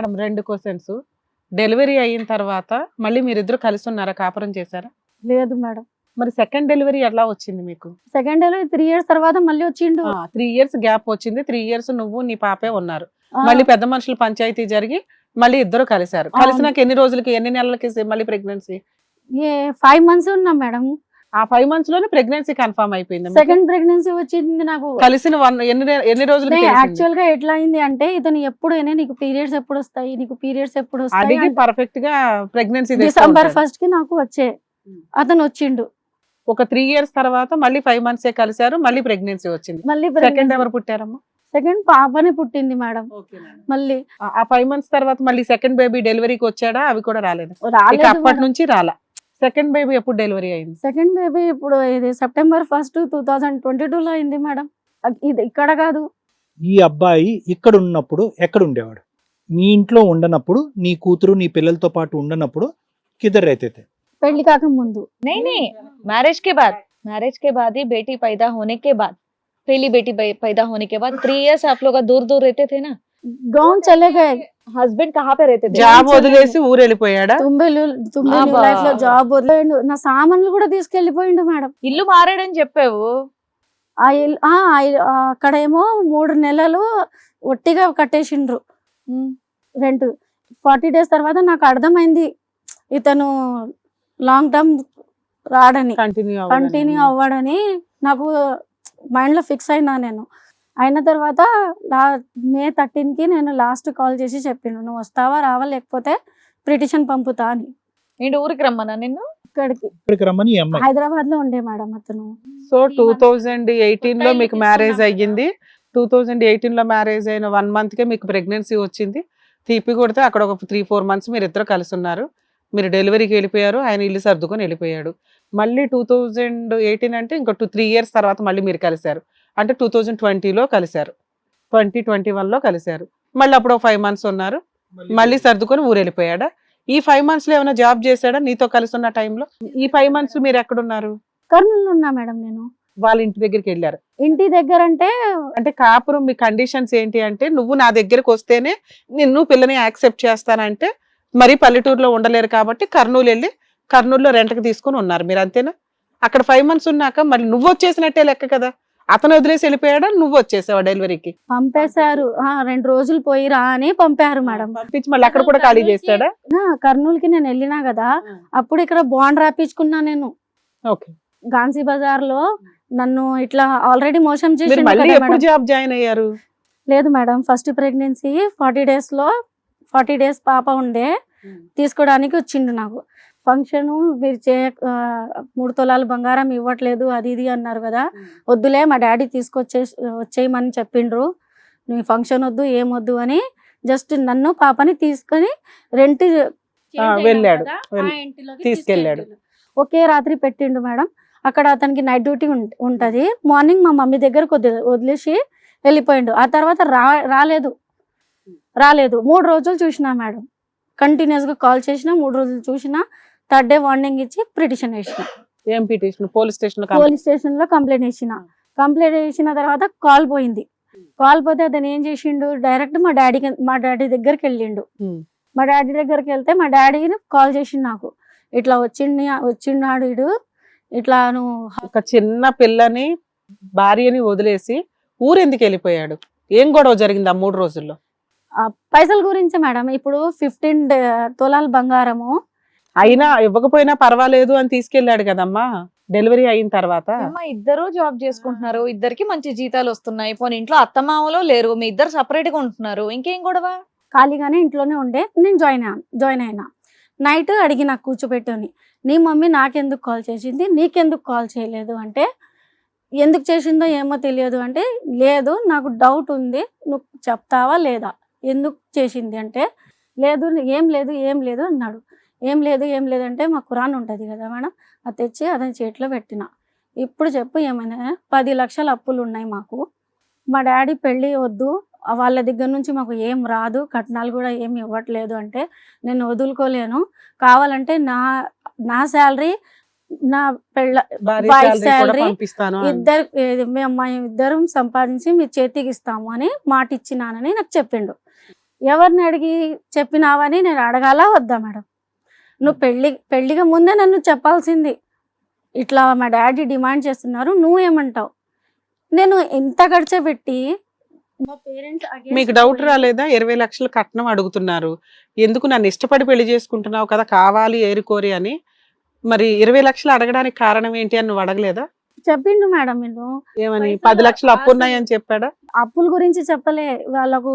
Madam రెండు questions delivery అయిన తర్వాత మళ్ళీ మీరిద్దరు కలిసి ఉన్నారా? కాపురం చేశారా? లేదు మేడం. మరి సెకండ్ డెలివరీ ఎలా వచ్చింది మీకు? సెకండ్ డెలివరీ త్రీ ఇయర్స్ తర్వాత మళ్ళీ వచ్చిండు. త్రీ ఇయర్స్ గ్యాప్ వచ్చింది. త్రీ ఇయర్స్ నువ్వు నీ పాపే ఉన్నారు. మళ్ళీ పెద్ద మనుషుల పంచాయతీ జరిగి మళ్ళీ ఇద్దరు కలిశారు. కలిసినాక ఎన్ని రోజులకి ఎన్ని నెలలకి మళ్ళీ ప్రెగ్నెన్సీ ఏ ఫైవ్ మంత్స్ ఉన్నా మేడం. ఆ ఫైవ్ మంత్స్లోనే ప్రెగ్నెన్సీ కన్ఫర్మ్ అయిపోయింది? సెకండ్ ప్రెగ్నెన్సీ వచ్చింది నాకు. కలిసిన వన్ ఎన్ని రోజులకి యాక్చువల్గా ఎట్లా అయింది అంటే ఇతను ఎప్పుడు నీకు పీరియడ్స్ ఎప్పుడు వస్తాయి నీకు పీరియడ్స్ ఎప్పుడు వస్తాయి పర్ఫెక్ట్గా ప్రెగ్నెన్సీ డిసెంబర్ ఫస్ట్కి నాకు వచ్చే అతను వచ్చిండు. ఒక త్రీ ఇయర్స్ తర్వాత మళ్ళీ ఫైవ్ మంత్స్ ఏ కలిశారు మళ్ళీ ప్రెగ్నెన్సీ వచ్చింది. మళ్ళీ సెకండ్ ఎవరు పుట్టారమ్మా? సెకండ్ పాపని పుట్టింది మేడం. మళ్ళీ ఆ- ఫైవ్ మంత్స్ తర్వాత మళ్ళీ సెకండ్ బేబీ డెలివరీకి వచ్చాడా? అవి కూడా రాలేదు. అప్పటి నుంచి రాలా. సెకండ్ బేబీ ఎప్పుడు డెలివరీ అయింది సెకండ్ బేబీ ఇప్పుడు ఇది September first two thousand twenty two లో అయింది మేడం అక్- ఇది ఇక్కడ కాదు ఈ అబ్బాయి ఇక్కడ ఉన్నప్పుడు ఎక్కడ ఉండేవాడు మీ ఇంట్లో ఉండనప్పుడు నీ కూతురు నీ పిల్లలతో పాటు ఉండనప్పుడు కిద్దరు రైతే పెళ్లి కాక ముందు नहीं नहीं मैरिज के बाद मैरिज के बाद ही बेटी पैदा होने के बाद पहली बेटी पै- पैदा होने के बाद थ्री इयर्स आप लोग दूर दूर रहते थे ना గౌన్ చల్లగా హస్బెండ్ కహా పే జాబ్ వదిలేసి ఊరు వెళ్ళిపోయాడా తుంబెలు తుంబెలు లైఫ్లో జాబ్ వదిలేండు నా సామాన్లు కూడా తీసుకెళ్ళిపోయిండు మేడం. ఇల్లు మారాడని చెప్పావు? ఆ అక్కడ ఏమో మూడు నెలలు ఒట్టిగా కట్టేసిండ్రు. రెంట్. ఫార్టీ డేస్ తర్వాత నాకు అర్థమైంది ఇతను లాంగ్ టర్మ్ రాడని. కంటిన్యూ కంటిన్యూ అవ్వడని నాకు మైండ్లో ఫిక్స్ అయినా నేను. అయిన తర్వాత లా మే థర్టీన్కి నేను లాస్ట్ కాల్ చేసి చెప్పిండు నువ్వు వస్తావా రావా లేకపోతే పిటిషన్ పంపుతా అని. ఏంటి ఊరికి రమ్మన్నా నిన్ను? ఇక్కడికి. ఇక్కడికి రమ్మని ఈ అమ్మాయి. హైదరాబాద్లో ఉండే మేడం అతను. సో టూ థౌజండ్ ఎయిటీన్లో మీకు మ్యారేజ్ అయ్యింది. టూ థౌజండ్ ఎయిటీన్లో మ్యారేజ్ అయిన వన్ మంత్ కే మీకు ప్రెగ్నెన్సీ వచ్చింది. తీపి కొడితే అక్కడ ఒక త్రీ ఫోర్ మంత్స్ మీరు ఇద్దరు కలిసి ఉన్నారు. మీరు డెలివరీకి వెళ్ళిపోయారు ఆయన ఇల్లు సర్దుకొని వెళ్ళిపోయాడు. మళ్ళీ టూ థౌజండ్ ఎయిటీన్ అంటే ఇంకో టూ త్రీ ఇయర్స్ తర్వాత మళ్ళీ మీరు కలిశారు. అంటే టూ థౌజండ్ ట్వంటీలో కలిశారు. ట్వంటీ ట్వంటీ లో కలిశారు. మళ్ళీ అప్పుడు ఫైవ్ మంత్స్ ఉన్నారు. మళ్ళీ సర్దుకొని ఊరు వెళ్ళిపోయాడా ఈ ఫైవ్ మంత్స్లో ఏమైనా జాబ్ చేశాడా నీతో కలిసి ఉన్న టైంలో ఈ ఫైవ్ మంత్స్ మీరు ఎక్కడున్నారు? కర్నూలు ఉన్నా మేడం నేను. వాళ్ళ ఇంటి దగ్గరికి వెళ్ళారు. ఇంటి దగ్గర అంటే అంటే కాపురం మీ కండిషన్స్ ఏంటి అంటే నువ్వు నా దగ్గరకు వస్తేనే నిన్ను పిల్లని యాక్సెప్ట్ చేస్తానంటే మరి పల్లెటూరులో ఉండలేరు కాబట్టి కర్నూలు వెళ్ళి కర్నూలులో రెంట్కి తీసుకొని ఉన్నారు మీరు అంతేనా? అక్కడ ఫైవ్ మంత్స్ ఉన్నాక మళ్ళీ నువ్వు వచ్చేసినట్టే లెక్క కదా. అతను వదిలేసి వెళ్ళిపోయాడా? నువ్వు వచ్చేసావా డెలివరీకి? పంపేశారు. ఆ, రెండు రోజులు పోయి రా అని పంపారు మేడం. పంపించి మళ్ళీ అక్కడ కూడా ఖాళీ చేస్తాడా ఆ, కర్నూలుకి నేను వెళ్ళినా కదా అప్పుడు ఇక్కడ బాండ్ రాపించుకున్నా నేను. ఓకే. గాంధీ బజార్లో నన్ను ఇట్లా ఆల్రెడీ మోసం మీరు చేసి మళ్ళీ ఎప్పుడు జాబ్ జాయిన్ అయ్యారు? లేదు మేడం ఫస్ట్ ప్రెగ్నెన్సీ ఫార్టీ డేస్లో ఫార్టీ డేస్ పాప ఉండే తీసుకోవడానికి వచ్చిండు నాకు. ఫంక్షన్ మీరు చే మూడు తులాలు బంగారం ఇవ్వట్లేదు అది ఇది అన్నారు కదా. వద్దులే మా డాడీ తీసుకొచ్చే వచ్చేయమని చెప్పిండ్రు. నీ ఫంక్షన్ వద్దు ఏం వద్దు అని జస్ట్ నన్ను పాపని తీసుకొని రెంట్ వెళ్ళాడు. వెళ్ళి- తీసుకెళ్ళాడు. ఒకే రాత్రి పెట్టిండు మేడం. అక్కడ అతనికి నైట్ డ్యూటీ ఉంటది. మార్నింగ్ మా మమ్మీ దగ్గర కొద్ది వదిలేసి వెళ్ళిపోయిండు. ఆ తర్వాత రా రాలేదు. రాలేదు. మూడు రోజులు చూసినా మేడం. కంటిన్యూస్గా కాల్ చేసినా మూడు రోజులు చూసినా థర్డ్ డే వార్నింగ్ ఇచ్చి పిటిషన్ వేసిన. ఏం పిటిషన్ పోలీస్ స్టేషన్ పోలీస్ స్టేషన్లో కంప్లైంట్ చేసిన కంప్లైంట్ చేసిన తర్వాత కాల్ పోయింది. కాల్ పోతే అతను ఏం చేసిండు? డైరెక్ట్ మా డాడీకి మా డాడీ దగ్గరికి వెళ్ళిండు. మా డాడీ దగ్గరికి వెళ్తే మా డాడీని కాల్ చేసిండు నాకు. ఇట్లా వచ్చిండి వచ్చిన్నాడు ఇడు. ఇట్లా నువ్వు ఒక చిన్న పిల్లని భార్యని వదిలేసి ఊరెందుకు వెళ్ళిపోయాడు? ఏం గొడవ జరిగింది ఆ మూడు రోజుల్లో? పైసల గురించి మేడం. ఇప్పుడు ఫిఫ్టీన్ తులాల బంగారము అయినా ఇవ్వకపోయినా పర్వాలేదు అని తీసుకెళ్ళాడు కదమ్మా. డెలివరీ అయిన తర్వాత. అమ్మ ఇద్దరు జాబ్ చేసుకుంటున్నారు. ఇద్దరికి మంచి జీతాలు వస్తున్నాయి. పోనీ ఇంట్లో అత్తమామలో లేరు. మీ ఇద్దరు సపరేట్గా ఉంటున్నారు. ఇంకేం గొడవ? ఖాళీగానే ఇంట్లోనే ఉండే. నేను జాయిన్ జాయిన్ అయినా. నైట్ అడిగిన కూర్చోబెట్టుని నీ మమ్మీ నాకెందుకు కాల్ చేసింది? నీకెందుకు కాల్ చేయలేదు? అంటే ఎందుకు చేసిందో ఏమో తెలియదు. అంటే లేదు నాకు డౌట్ ఉంది. నువ్వు చెప్తావా లేదా? ఎందుకు చేసింది? అంటే లేదు ఏం లేదు ఏం లేదు అన్నాడు. ఏం లేదు ఏం లేదంటే మా కురాన్ ఉంటుంది కదా మేడం అది తెచ్చి అతని చేతిలో పెట్టిన. ఇప్పుడు చెప్పు ఏమైనా పది లక్షల అప్పులు ఉన్నాయి మాకు. మా డాడీ పెళ్ళి వద్దు వాళ్ళ దగ్గర నుంచి మాకు ఏం రాదు కట్నాలు కూడా ఏమి ఇవ్వట్లేదు అంటే నేను వదులుకోలేను. కావాలంటే నా నా శాలరీ నా పెళ్ళ పంపిస్తాను అని. ఇద్దరు మేము ఇద్దరం సంపాదించి మీ చేతికి ఇస్తాము అని మాట ఇచ్చినానని నాకు చెప్పిండు. ఎవరిని అడిగి చెప్పినావని నేను అడగాలా వద్దా మేడం? నువ్వు పెళ్ళి పెళ్ళిగా ముందే నన్ను చెప్పాల్సింది. ఇట్లా మా డాడీ డిమాండ్ చేస్తున్నారు నువ్వేమంటావు? నేను ఎంత ఖర్చు పెట్టి మా పేరెంట్స్ మీకు డౌట్ రాలేదా? ఇరవై లక్షలు కట్నం అడుగుతున్నారు. ఎందుకు నన్ను ఇష్టపడి పెళ్ళి చేసుకుంటున్నావు కదా కావాలి ఏరుకోరి అని. మరి ఇరవై లక్షలు అడగడానికి కారణం ఏంటి అని నువ్వు అడగలేదా? చెప్పిండు మేడం నేను ఏమని? పది లక్షలు అప్పు ఉన్నాయని చెప్పాడా? అప్పుల గురించి చెప్పలే. వాళ్ళకు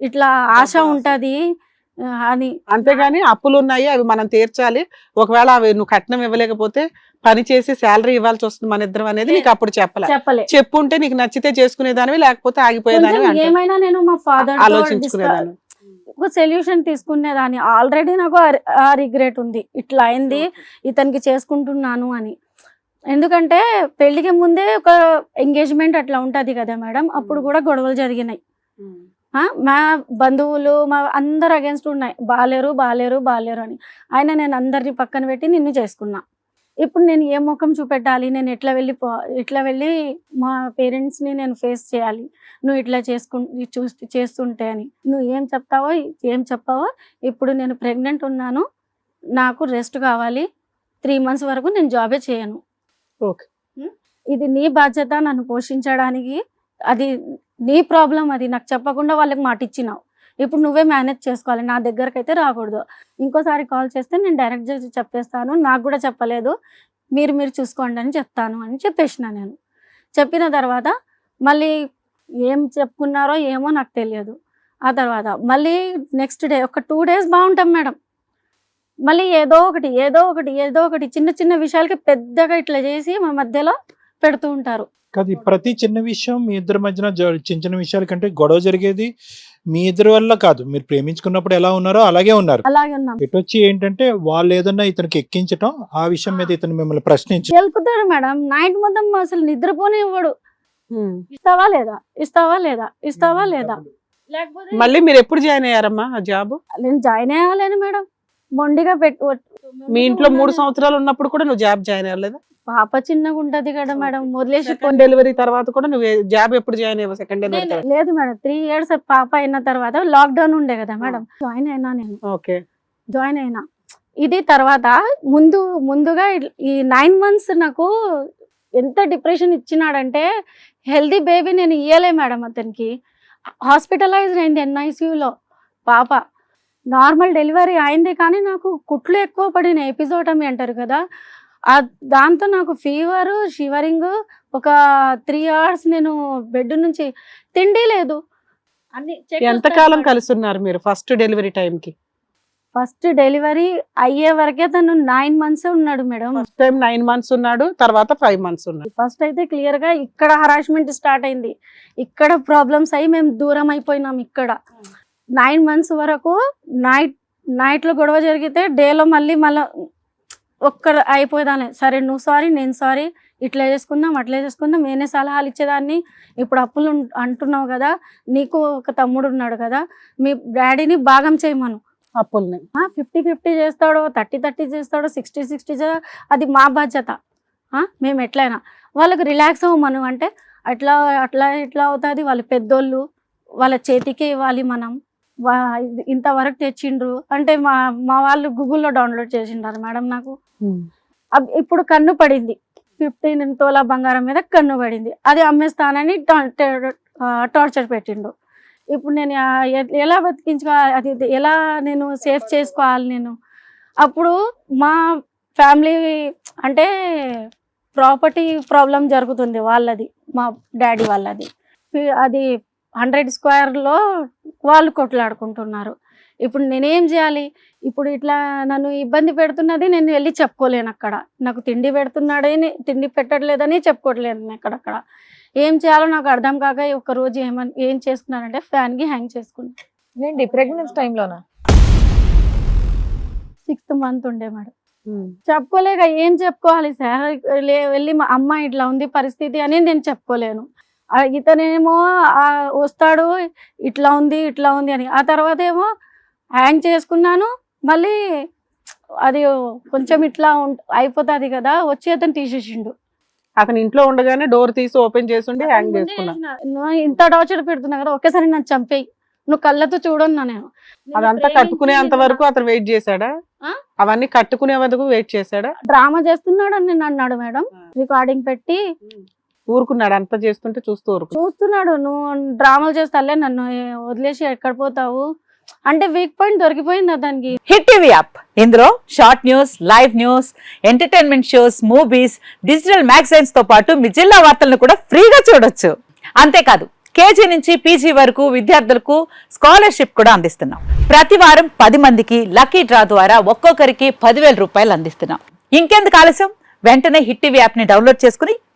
ఇట్లా ఆశ ఉంటది. అని. అంతేగాని అప్పులు ఉన్నాయి అవి మనం తీర్చాలి. ఒకవేళ అవి నువ్వు కట్నం ఇవ్వలేకపోతే పని చేసి శాలరీ ఇవ్వాల్సి వస్తుంది మన ఇద్దరం అనేది నీకు అప్పుడు చెప్పలే. చెప్పలే. చెప్పుంటే నీకు నచ్చితే చేసుకునేదానివి లేకపోతే ఆగిపోయేదానివి ఏమైనా నేను మా ఫాదర్ ఆలోచించుకునేదాన్ని ఒక సొల్యూషన్ తీసుకునేదాన్ని. ఆల్రెడీ నాకు ఆ- రిగ్రెట్ ఉంది. ఇట్లా అయింది ఇతనికి చేసుకుంటున్నాను అని. ఎందుకంటే పెళ్ళికి ముందే ఒక ఎంగేజ్మెంట్ అట్లా ఉంటది కదా మేడం. అప్పుడు కూడా గొడవలు జరిగినాయి. మా బంధువులు మా అందరు అగేన్స్ట్ ఉన్నాయి. బాలేరు బాలేరు బాలేరు అని. ఆయన నేను అందరిని పక్కన పెట్టి నిన్ను చేసుకున్నా. ఇప్పుడు నేను ఏ ముఖం చూపెట్టాలి? నేను ఎట్లా వెళ్ళి పో- ఎట్లా వెళ్ళి మా పేరెంట్స్ని నేను ఫేస్ చేయాలి? నువ్వు ఇట్లా చేసుకు చూ చేస్తుంటే అని. నువ్వు ఏం చెప్తావో ఏం చెప్పావో ఇప్పుడు నేను ప్రెగ్నెంట్ ఉన్నాను. నాకు రెస్ట్ కావాలి. త్రీ మంత్స్ వరకు నేను జాబే చేయను. ఓకే? ఇది నీ బాధ్యత నన్ను పోషించడానికి. అది నీ ప్రాబ్లం అది నాకు చెప్పకుండా వాళ్ళకి మాట ఇచ్చినావు. ఇప్పుడు నువ్వే మేనేజ్ చేసుకోవాలి నా దగ్గరకు అయితే రాకూడదు. ఇంకోసారి కాల్ చేస్తే నేను డైరెక్ట్ చేసి చెప్పేస్తాను నాకు కూడా చెప్పలేదు. మీరు మీరు చూసుకోండి అని చెప్తాను అని చెప్పేసిన నేను. చెప్పిన తర్వాత మళ్ళీ ఏం చెప్పుకున్నారో ఏమో నాకు తెలియదు. ఆ తర్వాత మళ్ళీ నెక్స్ట్ డే ఒక టూ డేస్ బాగుంటాం మేడం. మళ్ళీ ఏదో ఒకటి ఏదో ఒకటి ఏదో ఒకటి చిన్న చిన్న విషయాలకి పెద్దగా ఇట్లా చేసి మా మధ్యలో పెడుతూ ఉంటారు. కాదు ప్రతి చిన్న విషయం మీ ఇద్దరి మధ్యన చిన్న చిన్న విషయాల కంటే గొడవ జరిగేది మీ ఇద్దరి వల్ల కాదు. మీరు ప్రేమించుకున్నప్పుడు ఎలా ఉన్నారో అలాగే ఉన్నారు. అలాగే ఉన్నాం. వచ్చి ఏంటంటే వాళ్ళు ఏదన్నా ఇతనికి ఎక్కించటం ఆ విషయం మీద ఇతను మిమ్మల్ని ప్రశ్నించి గెలుపుతాడు మేడం. నైట్ మొత్తం అసలు నిద్రపోనే ఇవ్వడు. ఉమ్. ఇస్తావా లేదా? ఇస్తావా లేదా? ఇస్తావా లేదా? లేకపోతే మళ్ళీ మీరు ఎప్పుడు జాయిన్ అయ్యారమ్మా ఆ జాబ్? నేను జాయిన్ అయ్యాలని మేడం. మొండిగా పెట్టు మీ ఇంట్లో మూడు సంవత్సరాలు ఉన్నప్పుడు కూడా నువ్వు జాబ్ జాయిన్ అవ్వలేదా? పాప చిన్నగా ఉంటది కదా మేడం వదిలేసి డెలివరీ తర్వాత కూడా నువ్వు జాబ్ ఎప్పుడు జాయిన్ అయ్యావు సెకండ్ డెలివరీ లేదు- మేడం త్రీ ఇయర్స్ పాప అయిన తర్వాత లాక్డౌన్ ఉండే కదా మేడం జాయిన్ అయినా నేను. ఓకే. జాయిన్ అయినా. ఇది తర్వాత ముందు ముందుగా ఈ నైన్ మంత్స్ నాకు ఎంత డిప్రెషన్ ఇచ్చినాడంటే హెల్దీ బేబీ నేను ఇయ్యలే మేడం అతనికి. హాస్పిటలైజ్డ్ అయింది ఎన్ఐసియూలో పాప. నార్మల్ డెలివరీ అయింది కానీ నాకు కుట్లు ఎక్కువ పడిన ఎపిజోటమీ అంటారు కదా. దాంతో నాకు ఫీవర్ షివరింగ్ ఒక త్రీ అవర్స్ నేను బెడ్ నుంచి తిండి లేదు. అన్ని ఎంత కాలం కలిసి ఉన్నారు మీరు. ఫస్ట్ డెలివరీ టైం కి ఫస్ట్ డెలివరీ అయ్యే వరకే తను నైన్ మంత్స్ ఉన్నాడు madam. First time nine months ఉన్నాడు తర్వాత ఫైవ్ మంత్స్ ఉన్నాడు. ఫస్ట్ అయితే క్లియర్గా ఇక్కడ హరాస్మెంట్ స్టార్ట్ అయింది. ఇక్కడ ప్రాబ్లమ్స్ అయ్యి మేము దూరం అయిపోయినాం ఇక్కడ. నైన్ మంత్స్ వరకు నైట్ నైట్లో గొడవ జరిగితే డేలో మళ్ళీ మళ్ళీ ఒక్క అయిపోయేదాన్ని. సరే నువ్వు సారీ నేను సారీ ఇట్లా చేసుకుందాం అట్లా చేసుకుందాం నేనే సలహాలు ఇచ్చేదాన్ని. ఇప్పుడు అప్పులు అంటున్నావు కదా నీకు ఒక తమ్ముడు ఉన్నాడు కదా మీ డాడీని భాగం చేయమను. అప్పుల్ని. ఫిఫ్టీ ఫిఫ్టీ చేస్తాడో థర్టీ థర్టీ చేస్తాడో సిక్స్టీ సిక్స్టీ అది మా బాధ్యత. మేము ఎట్లయినా. వాళ్ళకి రిలాక్స్ అవ్వమను అంటే అట్లా అట్లా ఇట్లా అవుతుంది. వాళ్ళు పెద్దోళ్ళు వాళ్ళ చేతికే ఇవ్వాలి మనం. ఇంతవరకు తెచ్చిండ్రు. అంటే మా మా వాళ్ళు గూగుల్లో డౌన్లోడ్ చేసిండారు మేడం నాకు. అబ్- ఇప్పుడు కన్ను పడింది. ఫిఫ్టీన్ తోలా బంగారం మీద కన్ను పడింది. అది అమ్మేస్తానని టార్చర్ పెట్టిండు ఇప్పుడు నేను ఎలా బతికించుకో అది ఎలా నేను సేఫ్ చేసుకోవాలి నేను? అప్పుడు మా ఫ్యామిలీ అంటే ప్రాపర్టీ ప్రాబ్లం జరుగుతుంది వాళ్ళది మా డాడీ వాళ్ళది. అది హండ్రెడ్ స్క్వేర్లో వాళ్ళు కొట్లాడుకుంటున్నారు. ఇప్పుడు నేనేం చేయాలి? ఇప్పుడు ఇట్లా నన్ను ఇబ్బంది పెడుతున్నది నేను వెళ్ళి చెప్పుకోలేను అక్కడ. నాకు తిండి పెడుతున్నాడని తిండి పెట్టట్లేదని చెప్పుకోవట్లేను అక్కడక్కడ. ఏం చేయాలో నాకు అర్థం కాక ఒక రోజు ఏమని ఏం చేసుకున్నానంటే ఫ్యాన్కి హ్యాంగ్ చేసుకున్నాను ఏంటి ప్రెగ్నెన్స్ టైంలోనా సిక్స్త్ మంత్ ఉండే మేడం. చెప్పుకోలేక ఏం చెప్పుకోవాలి? సార్ వెళ్ళి మా అమ్మ ఇట్లా ఉంది పరిస్థితి అని నేను చెప్పుకోలేను. ఇతనేమో వస్తాడు ఇట్లా ఉంది ఇట్లా ఉంది అని. ఆ తర్వాత ఏమో హ్యాంగ్ చేసుకున్నాను. మళ్ళీ అది కొంచెం ఇట్లా అయిపోతుంది కదా వచ్చి అతను తీసేసిండు. అతను ఇంట్లో ఉండగానే డోర్ తీసి ఓపెన్ చేసి హ్యాంగ్ ముందే చేసుకున్నా. చేసిన. నువ్వు ఇంత టార్చర్ పెడుతున్నా కదా ఒకేసారి నన్ను చంపేయి. నువ్వు కళ్ళతో చూడన్నా నేను. అదంతా కట్టుకునేంత వరకు అతను వెయిట్ చేశాడా? అవన్నీ కట్టుకునే వరకు వెయిట్ చేశాడా? డ్రామా చేస్తున్నాడు అని నేను అన్నాడు మేడం. రికార్డింగ్ పెట్టి ఊరుకున్నాడు అంత చేస్తుంటే చూస్తూ ఊరుకు. చూస్తున్నాడు నువ్వు డ్రామాలు చేస్తాలే నన్ను వదిలేసి ఎక్కడ పోతావు? అంటే వీక్ పాయింట్ దొరికిపోయింది దానికి? Hit TV app. ఇందులో short news live news entertainment shows movies digital మ్యాగజైన్స్తో పాటు మీ జిల్లా వార్తలను కూడా ఫ్రీగా చూడొచ్చు. అంతేకాదు కేజీ నుంచి పీజీ వరకు విద్యార్థులకు స్కాలర్షిప్ కూడా అందిస్తున్నాం. ప్రతి వారం పది మందికి లక్కీ డ్రా ద్వారా ఒక్కొక్కరికి పదివేల రూపాయలు అందిస్తున్నాం. ఇంకెందుకు ఆలస్యం? వెంటనే హిట్ టీవీ యాప్ని డౌన్లోడ్ చేసుకుని